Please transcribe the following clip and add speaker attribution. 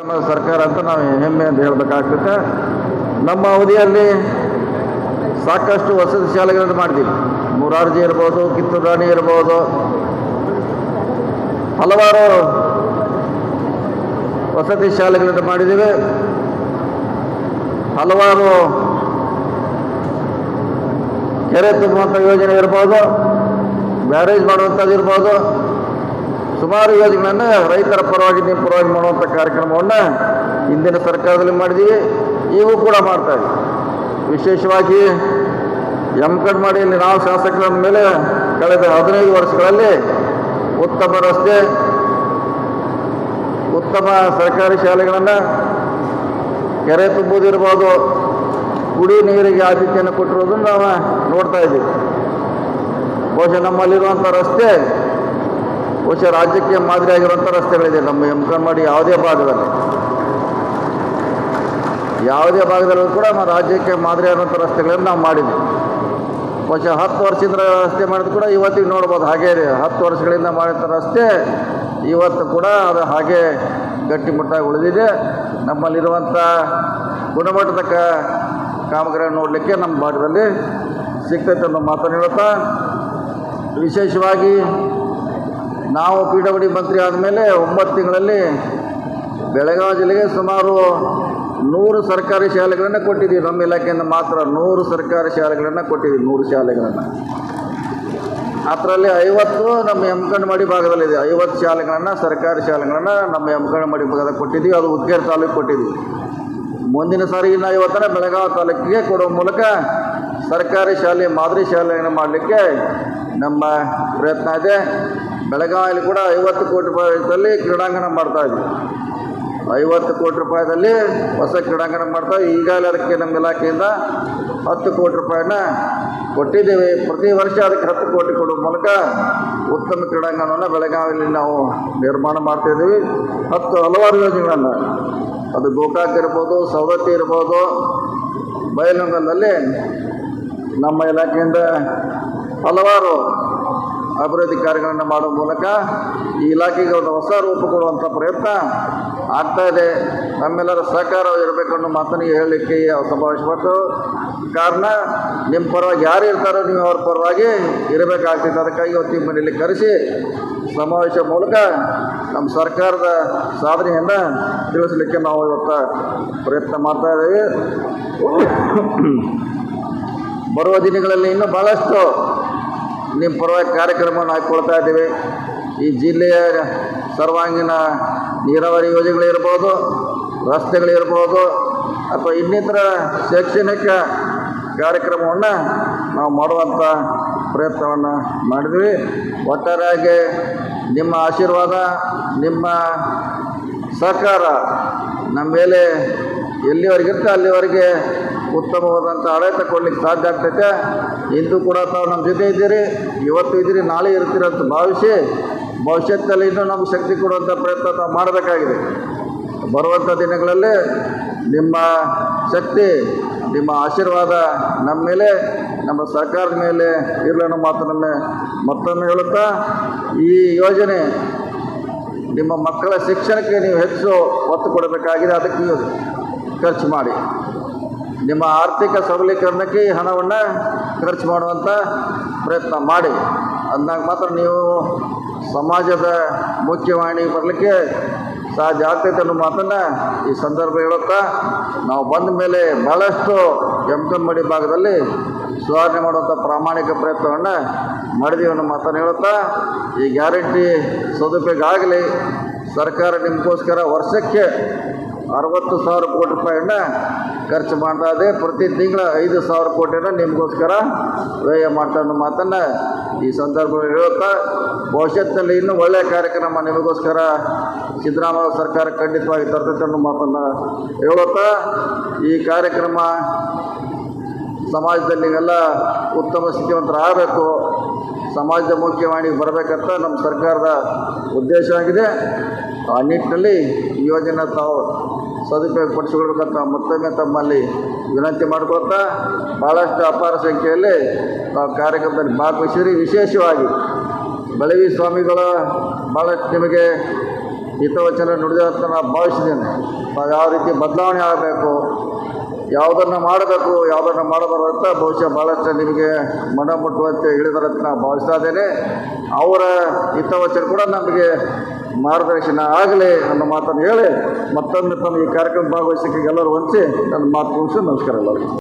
Speaker 1: ಸರ್ಕಾರ ಅಂತ ನಾವು ಹೆಮ್ಮೆ ಅಂತ ಹೇಳಬೇಕಾಗ್ತದೆ. ನಮ್ಮ ಅವಧಿಯಲ್ಲಿ ಸಾಕಷ್ಟು ವಸತಿ ಶಾಲೆಗಳನ್ನು ಮಾಡಿದ್ದೀವಿ. ಮುರಾರ್ಜಿ ಇರ್ಬೋದು ಕಿತ್ತೂರು ರಾಣಿ ಇರ್ಬೋದು. ಹಲವಾರು ವಸತಿ ಶಾಲೆಗಳನ್ನು ಮಾಡಿದ್ದೀವಿ. ಹಲವಾರು ಕೆರೆ ತುಂಬುವಂಥ ಯೋಜನೆ ಇರ್ಬೋದು, ಬ್ಯಾರೇಜ್ ಮಾಡುವಂಥದ್ದು ಇರ್ಬೋದು. ಸುಮಾರು ಯೋಜನೆಗಳನ್ನು ರೈತರ ಪರವಾಗಿ ನಿಮ್ಮ ಪರವಾಗಿ ಮಾಡುವಂಥ ಕಾರ್ಯಕ್ರಮವನ್ನು ಹಿಂದಿನ ಸರ್ಕಾರದಲ್ಲಿ ಮಾಡಿದ್ದೀವಿ ಈಗೂ ಕೂಡ ಮಾಡ್ತಾ ಇದ್ದೀವಿ ವಿಶೇಷವಾಗಿ ಇಲ್ಲಿ ನಾವು ಶಾಸಕರ ಮೇಲೆ ಕಳೆದ ಹದಿನೈದು ವರ್ಷಗಳಲ್ಲಿ ಉತ್ತಮ ರಸ್ತೆ, ಉತ್ತಮ ಸರ್ಕಾರಿ ಶಾಲೆಗಳನ್ನು ಕೆರೆ ತುಂಬುವುದಿರ್ಬೋದು ಕುಡಿ ನೀರಿಗೆ ಆದ್ಯತೆಯನ್ನು ಕೊಟ್ಟಿರೋದನ್ನು ನಾವು ನೋಡ್ತಾ ಇದ್ದೀವಿ. ಬಹುಶಃ ನಮ್ಮಲ್ಲಿರುವಂಥ ರಸ್ತೆ ಬಹುಶಃ ರಾಜ್ಯಕ್ಕೆ ಮಾದರಿಯಾಗಿರುವಂಥ ರಸ್ತೆಗಳಿದೆ. ನಮ್ಮ ಎಮ್ಕಂಡ್ ಯಾವುದೇ ಭಾಗದಲ್ಲಿ. ಯಾವುದೇ ಭಾಗದಲ್ಲೂ ಕೂಡ ನಮ್ಮ ರಾಜ್ಯಕ್ಕೆ ಮಾದರಿಯಾದಂಥ ರಸ್ತೆಗಳನ್ನು ನಾವು ಮಾಡಿದ್ವಿ. ಬಹುಶಃ ಹತ್ತು ವರ್ಷದಿಂದ ರಸ್ತೆ ಮಾಡಿದ್ರು ಕೂಡ ಇವತ್ತಿಗೆ ನೋಡ್ಬೋದು. ಹಾಗೇ ಹತ್ತು ವರ್ಷಗಳಿಂದ ಮಾಡಿದಂಥ ರಸ್ತೆ ಇವತ್ತು ಕೂಡ ಅದು ಹಾಗೆ ಗಟ್ಟಿಮುಟ್ಟಾಗಿ ಉಳಿದಿದೆ. ನಮ್ಮಲ್ಲಿರುವಂಥ ಗುಣಮಟ್ಟದ ಕಾಮಗಾರಿಯನ್ನು ಕಾಮಗಾರಿ ನೋಡಲಿಕ್ಕೆ ನಮ್ಮ ಭಾಗದಲ್ಲಿ ಸಿಗ್ತೈತೆ ಅನ್ನೋ ಮಾತನ್ನು ಹೇಳುತ್ತಾ ವಿಶೇಷವಾಗಿ ನಾವು ಪಿ ಡಬ್ಲ್ಯೂ ಡಿ ಮಂತ್ರಿ ಆದಮೇಲೆ ಒಂಬತ್ತು ತಿಂಗಳಲ್ಲಿ ಬೆಳಗಾವಿ ಜಿಲ್ಲೆಗೆ ಸುಮಾರು ನೂರು ಸರ್ಕಾರಿ ಶಾಲೆಗಳನ್ನು ಕೊಟ್ಟಿದ್ದೀವಿ. ನಮ್ಮ ಇಲಾಖೆಯಿಂದ ಮಾತ್ರ ನೂರು ಸರ್ಕಾರಿ ಶಾಲೆಗಳನ್ನು ಕೊಟ್ಟಿದ್ದೀವಿ. ನೂರು ಶಾಲೆಗಳನ್ನು. ಅದರಲ್ಲಿ ಐವತ್ತು ನಮ್ಮ ಯಮಕಂಡಮಡಿ ಭಾಗದಲ್ಲಿದೆ. ಐವತ್ತು ಶಾಲೆಗಳನ್ನು, ಸರ್ಕಾರಿ ಶಾಲೆಗಳನ್ನು ನಮ್ಮ ಎಮಕಂಡಮಡಿ ಭಾಗದ ಕೊಟ್ಟಿದ್ದೀವಿ. ಅದು ಉದ್ಗೇರ್ ತಾಲೂಕು ಕೊಟ್ಟಿದ್ದೀವಿ. ಮುಂದಿನ ಸಾರಿ ಇನ್ನು ಐವತ್ತರ ಬೆಳಗಾವಿ ತಾಲೂಕಿಗೆ ಕೊಡುವ ಮೂಲಕ ಸರ್ಕಾರಿ ಶಾಲೆ, ಮಾದರಿ ಶಾಲೆಯನ್ನು ಮಾಡಲಿಕ್ಕೆ ನಮ್ಮ ಪ್ರಯತ್ನ ಇದೆ. ಬೆಳಗಾವಿಯಲ್ಲಿ ಕೂಡ ಐವತ್ತು ಕೋಟಿ ರೂಪಾಯಿದಲ್ಲಿ ಕ್ರೀಡಾಂಗಣ ಮಾಡ್ತಾ ಇದ್ವಿ ಐವತ್ತು ಕೋಟಿ ರೂಪಾಯಿದಲ್ಲಿ ಹೊಸ ಕ್ರೀಡಾಂಗಣ ಮಾಡ್ತಾ ಈಗಾಗಲೇ ಅದಕ್ಕೆ ನಮ್ಮ ಇಲಾಖೆಯಿಂದ ಹತ್ತು ಕೋಟಿ ರೂಪಾಯಿನ ಕೊಟ್ಟಿದ್ದೇವೆ. ಪ್ರತಿ ವರ್ಷ ಅದಕ್ಕೆ ಹತ್ತು ಕೋಟಿ ಕೊಡುವ ಮೂಲಕ ಉತ್ತಮ ಕ್ರೀಡಾಂಗಣವನ್ನು ಬೆಳಗಾವಿಯಲ್ಲಿ ನಾವು ನಿರ್ಮಾಣ ಮಾಡ್ತಾಯಿದ್ದೀವಿ ಹತ್ತು ಹಲವಾರು ಯೋಜನೆಗಳನ್ನು ಅದು ಗೋಕಾಕ್ ಇರ್ಬೋದು, ಸವದತ್ತಿ ಇರ್ಬೋದು, ಬಯಲುಂಗಲಲ್ಲಿ ನಮ್ಮ ಇಲಾಖೆಯಿಂದ ಹಲವಾರು ಅಭಿವೃದ್ಧಿ ಕಾರ್ಯಗಳನ್ನು ಮಾಡುವ ಮೂಲಕ ಈ ಇಲಾಖೆಗೆ ಒಂದು ಹೊಸ ರೂಪ ಕೊಡುವಂಥ ಪ್ರಯತ್ನ ಆಗ್ತಾ ಇದೆ. ನಮ್ಮೆಲ್ಲರ ಸಹಕಾರ ಇರಬೇಕು ಅನ್ನೋ ಮಾತನ್ನು ಹೇಳಲಿಕ್ಕೆ ಸಮಾವೇಶಪಟ್ಟು ಕಾರಣ ನಿಮ್ಮ ಪರವಾಗಿ ಯಾರು ಇರ್ತಾರೋ ನೀವು ಅವ್ರ ಪರವಾಗಿ ಇರಬೇಕಾಗ್ತಿತ್ತು. ಅದಕ್ಕಾಗಿ ಇವತ್ತು ನಿಮ್ಮ ಮನೆಯಲ್ಲಿ ಕರೆಸಿ ಸಮಾವೇಶ ಮೂಲಕ ನಮ್ಮ ಸರ್ಕಾರದ ಸಾಧನೆಯನ್ನು ತಿಳಿಸಲಿಕ್ಕೆ ನಾವು ಇವತ್ತು ಪ್ರಯತ್ನ ಮಾಡ್ತಾ ಇದ್ದೀವಿ. ಬರುವ ದಿನಗಳಲ್ಲಿ ಇನ್ನೂ ಭಾಳಷ್ಟು ನಿಮ್ಮ ಪರವಾಗಿ ಕಾರ್ಯಕ್ರಮವನ್ನು ಹಾಕ್ಕೊಳ್ತಾ ಇದ್ದೀವಿ. ಈ ಜಿಲ್ಲೆಯ ಸರ್ವಾಂಗೀಣ ನೀರಾವರಿ ಯೋಜನೆಗಳಿರ್ಬೋದು, ರಸ್ತೆಗಳಿರ್ಬೋದು, ಅಥವಾ ಇನ್ನಿತರ ಶೈಕ್ಷಣಿಕ ಕಾರ್ಯಕ್ರಮವನ್ನು ನಾವು ಮಾಡುವಂಥ ಪ್ರಯತ್ನವನ್ನು ಮಾಡಿದ್ವಿ. ಒಟ್ಟಾರೆಯಾಗಿ ನಿಮ್ಮ ಆಶೀರ್ವಾದ, ನಿಮ್ಮ ಸಹಕಾರ ನಮ್ಮ ಮೇಲೆ ಎಲ್ಲಿವರೆಗಿರ್ತೋ ಅಲ್ಲಿವರೆಗೆ ಉತ್ತಮವಾದಂಥ ಆಡಳಿತ ಕೊಡ್ಲಿಕ್ಕೆ ಸಾಧ್ಯ ಆಗ್ತೈತೆ. ಇಂದು ಕೂಡ ತಾವು ನಮ್ಮ ಜೊತೆ ಇದ್ದೀರಿ. ಇವತ್ತು ಇದ್ದೀರಿ, ನಾಳೆ ಇರ್ತೀರಂತ ಭಾವಿಸಿ ಭವಿಷ್ಯದಲ್ಲಿ ಇನ್ನೂ ನಮ್ಗೆ ಶಕ್ತಿ ಕೊಡುವಂಥ ಪ್ರಯತ್ನ ತಾವು ಮಾಡಬೇಕಾಗಿದೆ. ಬರುವಂಥ ದಿನಗಳಲ್ಲಿ ನಿಮ್ಮ ಶಕ್ತಿ, ನಿಮ್ಮ ಆಶೀರ್ವಾದ ನಮ್ಮ ಮೇಲೆ, ನಮ್ಮ ಸರ್ಕಾರದ ಮೇಲೆ ಇರಲಿ ಅನ್ನೋ ಮಾತನ್ನು ಮತ್ತೊಮ್ಮೆ ಹೇಳುತ್ತಾ, ಈ ಯೋಜನೆ ನಿಮ್ಮ ಮಕ್ಕಳ ಶಿಕ್ಷಣಕ್ಕೆ ನೀವು ಹೆಚ್ಚು ಒತ್ತು ಕೊಡಬೇಕಾಗಿದೆ. ಅದಕ್ಕೆ ನೀವು ಖರ್ಚು ಮಾಡಿ. ನಿಮ್ಮ ಆರ್ಥಿಕ ಸಬಲೀಕರಣಕ್ಕೆ ಈ ಹಣವನ್ನು ಖರ್ಚು ಮಾಡುವಂಥ ಪ್ರಯತ್ನ ಮಾಡಿ. ಅಂದಾಗ ಮಾತ್ರ ನೀವು ಸಮಾಜದ ಮುಖ್ಯವಾಣಿ ಬರಲಿಕ್ಕೆ ಸಹಜ ಆಗ್ತೈತೆ ಅನ್ನೋ ಮಾತನ್ನು ಈ ಸಂದರ್ಭ ಹೇಳುತ್ತಾ ನಾವು ಬಂದ ಮೇಲೆ ಭಾಳಷ್ಟು ಎಮ್ಕನ್ಮಡಿ ಭಾಗದಲ್ಲಿ ಸುಧಾರಣೆ ಮಾಡುವಂಥ ಪ್ರಾಮಾಣಿಕ ಪ್ರಯತ್ನವನ್ನು ಮಾಡಿದೀವಿ ಅನ್ನೋ ಮಾತನ್ನು ಹೇಳುತ್ತಾ. ಈ ಗ್ಯಾರಂಟಿ ಸದುಪಯೋಗ ಆಗಲಿ, ಸರ್ಕಾರ ನಿಮಗೋಸ್ಕರ ವರ್ಷಕ್ಕೆ ಅರವತ್ತು ಸಾವಿರ ಕೋಟಿ ರೂಪಾಯಿಯನ್ನ ಖರ್ಚು ಮಾಡ್ತಾ ಪ್ರತಿ ತಿಂಗಳ ಐದು ಸಾವಿರ ಕೋಟಿನ ನಿಮಗೋಸ್ಕರ ವ್ಯಯ ಮಾಡ್ತಾ ಅನ್ನೋ ಮಾತನ್ನು ಈ ಸಂದರ್ಭದಲ್ಲಿ ಹೇಳುತ್ತಾ ಭವಿಷ್ಯದಲ್ಲಿ ಇನ್ನೂ ಒಳ್ಳೆಯ ಕಾರ್ಯಕ್ರಮ ನಿಮಗೋಸ್ಕರ ಸಿದ್ದರಾಮಯ್ಯ ಸರ್ಕಾರ ಖಂಡಿತವಾಗಿ ತರ್ತೈತೆ ಅನ್ನೋ ಮಾತನ್ನು ಹೇಳುತ್ತಾ, ಈ ಕಾರ್ಯಕ್ರಮ ಸಮಾಜದಲ್ಲಿ ನೀವೆಲ್ಲ ಉತ್ತಮ ಸ್ಥಿತಿವಂತರಾಗಬೇಕು ಸಮಾಜದ ಮುಖ್ಯವಾಣಿಗೆ ಬರಬೇಕಂತ ನಮ್ಮ ಸರ್ಕಾರದ ಉದ್ದೇಶ ಆಗಿದೆ. ಆ ನಿಟ್ಟಿನಲ್ಲಿ ಯೋಜನೆ ತಾವು ಸದುಪಯೋಗ ಪಡಿಸಿಕೊಳ್ಬೇಕಂತ ಮತ್ತೊಮ್ಮೆ ತಮ್ಮಲ್ಲಿ ವಿನಂತಿ ಮಾಡ್ಕೊಳ್ತಾ ಭಾಳಷ್ಟು ಅಪಾರ ಸಂಖ್ಯೆಯಲ್ಲಿ ನಾವು ಕಾರ್ಯಕ್ರಮದಲ್ಲಿ ಭಾಗವಹಿಸಿರಿ. ವಿಶೇಷವಾಗಿ ಬೆಳವಿ ಸ್ವಾಮಿಗಳ ಭಾಳಷ್ಟು ನಿಮಗೆ ಹಿತವಚನ ನುಡಿದಂತ ನಾನು ಭಾವಿಸಿದ್ದೇನೆ. ನಾವು ಯಾವ ರೀತಿ ಬದಲಾವಣೆ ಆಗಬೇಕು, ಯಾವುದನ್ನು ಮಾಡಬೇಕು, ಯಾವುದನ್ನು ಮಾಡಬಾರ್ದು ಅಂತ ಬಹುಶಃ ಭಾಳಷ್ಟು ನಿಮಗೆ ಮನ ಮುಟ್ಟುವಂತೆ ಹೇಳಿದಾರಂತ ನಾನು ಭಾವಿಸ್ತಾ ಇದ್ದೇನೆ. ಅವರ ಹಿತವಚನ ಕೂಡ ನಮಗೆ ಮಾರ್ಗದರ್ಶನ ಆಗಲಿ ಅನ್ನೋ ಮಾತನ್ನು ಹೇಳಿ ಮತ್ತೊಮ್ಮೆ ತಮ್ಮ ಈ ಕಾರ್ಯಕ್ರಮ ಭಾಗವಹಿಸಕ್ಕೆ ಎಲ್ಲರೂ ವಂಚಿ ನನ್ನ ಮಾತು ಮುಗಿಸಿ ನಮಸ್ಕಾರ ಎಲ್ಲರಿಗೂ.